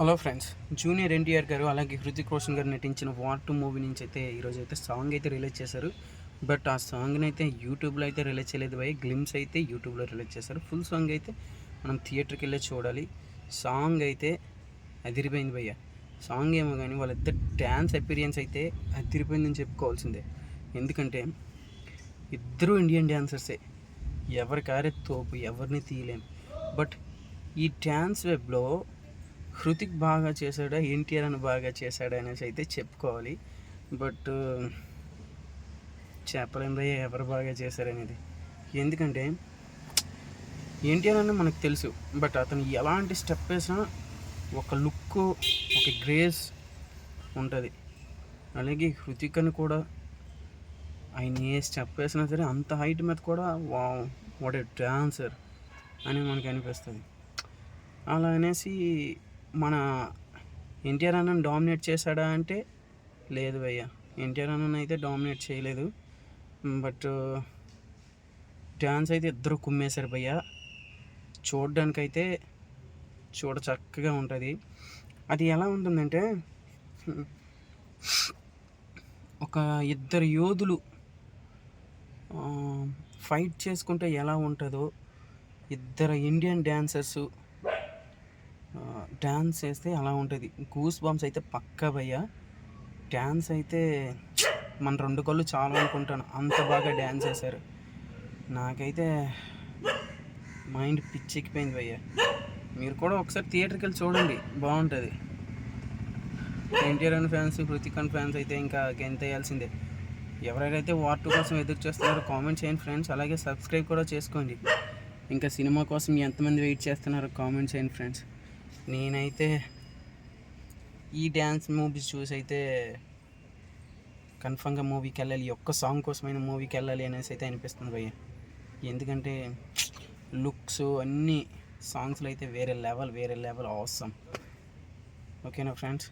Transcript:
Hello friends junior NTR గారు అలాగే హృతిక్ రోషన్ గారు నటించిన వార్ టూ మూవీ నుంచి అయితే ఈరోజు అయితే సాంగ్ అయితే రిలీజ్ చేశారు. బట్ ఆ సాంగ్ని అయితే యూట్యూబ్లో అయితే రిలీజ్ చేయలేదు భయ్ గ్లిమ్స్ అయితే యూట్యూబ్లో రిలీజ్ చేశారు. ఫుల్ సాంగ్ అయితే మనం థియేటర్కి వెళ్ళి చూడాలి. సాంగ్ అయితే అదిరిపోయింది భయ్య. సాంగ్ ఏమో కానీ వాళ్ళిద్దరు డ్యాన్స్ ఎపీరియన్స్ అయితే అదిరిపోయిందని చెప్పుకోవాల్సిందే. ఎందుకంటే ఇద్దరు ఇండియన్ డ్యాన్సర్సే ఎవరికారే తోపు ఎవరిని తీయలేం. బట్ ఈ డ్యాన్స్ వెబ్లో హృతిక్ బాగా చేశాడా? ఎన్టీఆర్ అని బాగా చేశాడా అనేసి అయితే చెప్పుకోవాలి. బట్ చెప్పలేం భయ్య ఎవరు బాగా చేశారనేది ఎందుకంటే ఎన్టీఆర్ అని మనకు తెలుసు. బట్ అతను ఎలాంటి స్టెప్ వేసినా ఒక లుక్ ఒక గ్రేస్ ఉంటుంది. అలాగే హృతిక్ అని కూడా ఆయన ఏ స్టెప్ వేసినా సరే అంత హైట్ మీద కూడా వా వాట్ ఏ డాన్సర్ అని మనకి అనిపిస్తుంది. అలా అనేసి మన ఎన్టీఆర్ అన్నను డామినేట్ చేశాడా అంటే లేదు భయ్య. ఎన్టీఆర్ అన్నను అయితే డామినేట్ చేయలేదు. బట్ డ్యాన్స్ అయితే ఇద్దరు కుమ్మేశారు భయ్య. చూడడానికైతే చూడ చక్కగా ఉంటుంది. అది ఎలా ఉంటుందంటే ఒక ఇద్దరు యోధులు ఫైట్ చేసుకుంటే ఎలా ఉంటుందో ఇద్దరు ఇండియన్ డ్యాన్సర్సు డ్యాన్స్ చేస్తే అలా ఉంటుంది. గూస్ బాంబ్స్ అయితే పక్కా భయ్య. డ్యాన్స్ అయితే మన రెండు కళ్ళు చాలా అనుకుంటాను. అంత బాగా డ్యాన్స్ చేశారు. నాకైతే మైండ్ పిచ్చెక్కిపోయింది భయ్య. మీరు కూడా ఒకసారి థియేటర్కి వెళ్ళి చూడండి. బాగుంటుంది. ఎన్టీఆర్ అని ఫ్యాన్స్ హృతిక్ అండ్ ఫ్యాన్స్ అయితే ఇంకా గెంత వేయాల్సిందే. ఎవరైతే వార్ టూ కోసం ఎదురు చేస్తున్నారో కామెంట్ చేయండి ఫ్రెండ్స్ అలాగే సబ్స్క్రైబ్ కూడా చేసుకోండి. ఇంకా సినిమా కోసం ఎంతమంది వెయిట్ చేస్తున్నారో కామెంట్ చేయండి ఫ్రెండ్స్ నేనైతే ఈ డ్యాన్స్ మూవీస్ చూసి అయితే కన్ఫామ్గా మూవీకి వెళ్ళాలి ఈ ఒక్క సాంగ్ కోసమైన మూవీకి వెళ్ళాలి అనేసి అయితే అనిపిస్తుంది భయ్య. ఎందుకంటే లుక్స్ అన్నీ సాంగ్స్లో అయితే వేరే లెవెల్ వేరే లెవెల్ అవసరం ఓకేనా ఫ్రెండ్స్